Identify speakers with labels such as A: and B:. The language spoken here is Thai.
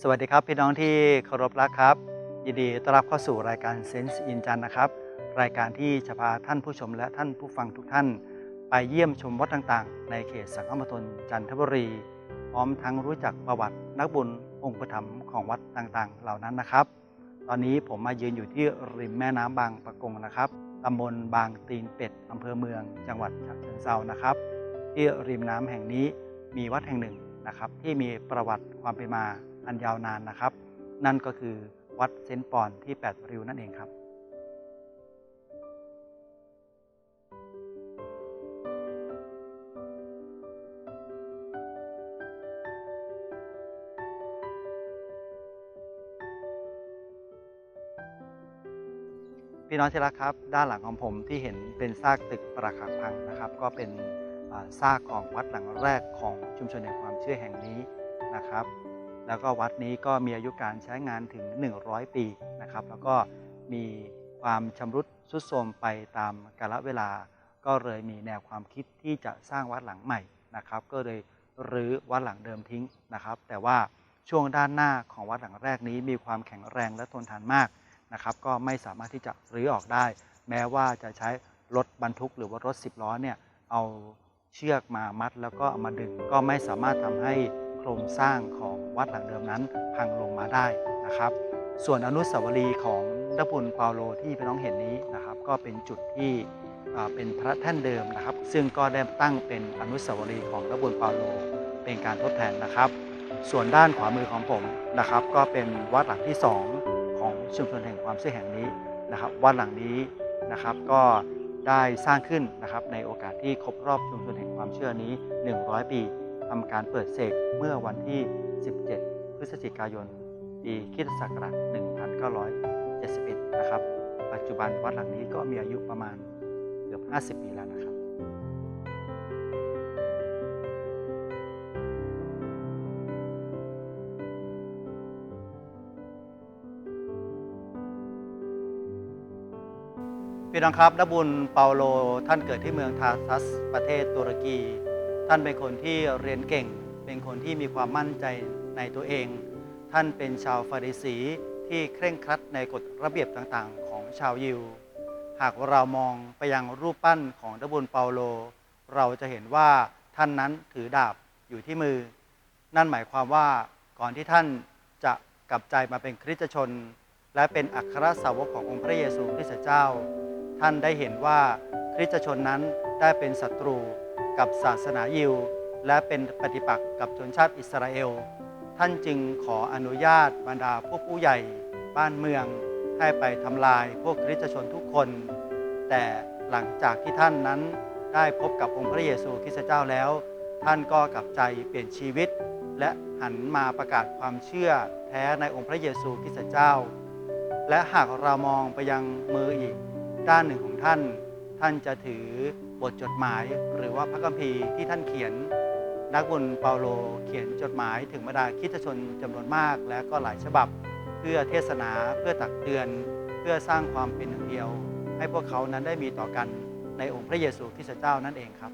A: สวัสดีครับพี่น้องที่เคารพรักครับ ยินดีต้อนรับเข้าสู่รายการเซนส์อินจันนะครับ รายการที่จะพาท่านผู้ชมและท่านผู้ฟังทุกท่าน ไปเยี่ยมชมวัดต่างๆ ในเขตสังฆมณฑลจันทบุรี พร้อมทั้งรู้จักประวัตินักบุญองค์ประถมของวัดต่างๆ เหล่านั้นนะครับ ตอนนี้ผมมายืนอยู่ที่ริมแม่น้ำบางปะกงนะครับตำบลบางตีนเป็ดอำเภอเมือง จังหวัดฉะเชิงเทรานะครับ ที่ริมน้ำแห่งนี้มีวัดแห่งหนึ่งนะครับ ที่มีประวัติความเป็นมา อันยาวนานนะครับ นั่นก็คือวัดเซนปอนที่8ริ้วนั่นเองครับพี่น้องที่รักครับ ด้านหลังของผมที่เห็นเป็นซากตึกปรักหักพังนะครับ ก็เป็นซากของวัดหลังแรกของชุมชนแห่งความเชื่อแห่งนี้นะครับ แล้วก็วัดนี้ก็มีอายุการใช้งานถึง 100 ปีนะครับ แล้วก็มีความชำรุดทรุดโทรมไปตามกาลเวลา ก็เลยมีแนวความคิดที่จะสร้างวัดหลังใหม่นะครับ ก็เลยรื้อวัดหลังเดิมทิ้งนะครับ แต่ว่าช่วงด้านหน้าของวัดหลังแรกนี้มีความแข็งแรงและทนทานมากนะครับ ก็ไม่สามารถที่จะรื้อออกได้ แม้ว่าจะใช้รถบรรทุกหรือว่ารถ10ล้อเนี่ยเอาเชือกมามัดแล้วก็เอามาดึงก็ไม่สามารถทำให้ โครงสร้างของวัดหลังเดิมนั้นพังลงมาได้นะครับ ส่วนอนุสาวรีย์ของดบุญเปาโลที่พี่น้องเห็นนี้นะครับ ก็เป็นจุดที่เป็นพระแท่นเดิมนะครับ ซึ่งก็ได้ตั้งเป็นอนุสาวรีย์ของดบุญเปาโล เป็นการทดแทนนะครับ ส่วนด้านขวามือของผมนะครับ ก็เป็นวัดหลังที่สองของชุมชนแห่งความเชื่อแห่งนี้นะครับ วัดหลังนี้นะครับก็ได้สร้างขึ้นนะครับในโอกาสที่ครบรอบชุมชนแห่งความเชื่อนี้ 100 ปี ทำการเปิดเสกเมื่อวันที่ 17 พฤศจิกายน ปีคริสตศักราช1971 นะครับ ปัจจุบันวัดหลังนี้ก็มีอายุประมาณเกือบ 50 ปีแล้วนะครับพี่น้องครับนบุญเปาโลท่านเกิดที่เมืองทาซัสประเทศตุรกี ท่านเป็นคนที่เรียนเก่ง เป็นคนที่มีความมั่นใจในตัวเอง ท่านเป็นชาวฟาริสีที่เคร่งครัดในกฎระเบียบต่างๆ ของชาวยิว หากเรามองไปยังรูปปั้นของนบุญเปาโล เราจะเห็นว่าท่านนั้นถือดาบอยู่ที่มือ นั่นหมายความว่าก่อนที่ท่านจะกลับใจมาเป็นคริสตชน และเป็นอัครสาวกขององค์พระเยซูคริสต์เจ้า ท่านได้เห็นว่าคริสตชนนั้นได้เป็นศัตรู กับศาสนายิว และเป็นปฏิปักษ์กับชนชาติอิสราเอล ท่านจึงขออนุญาตบรรดาพวกผู้ใหญ่ บ้านเมืองให้ไปทำลายพวกคริสตชนทุกคน แต่หลังจากที่ท่านนั้นได้พบกับองค์พระเยซูคริสต์เจ้าแล้ว ท่านก็กลับใจเปลี่ยนชีวิต และหันมาประกาศความเชื่อแท้ในองค์พระเยซูคริสต์เจ้า และหากเรามองไปยังมืออีกด้านหนึ่งของท่าน ท่านจะถือ บทจดหมาย หรือว่าพระคัมภีร์ที่ท่านเขียน นักบุญเปาโลเขียนจดหมายถึงบรรดาคริสตชนจำนวนมาก และก็หลายฉบับ เพื่อเทศนาเพื่อตักเตือน เพื่อสร้างความเป็นหนึ่งเดียว ให้พวกเขานั้นได้มีต่อกันในองค์พระเยซูคริสต์เจ้านั่นเองครับ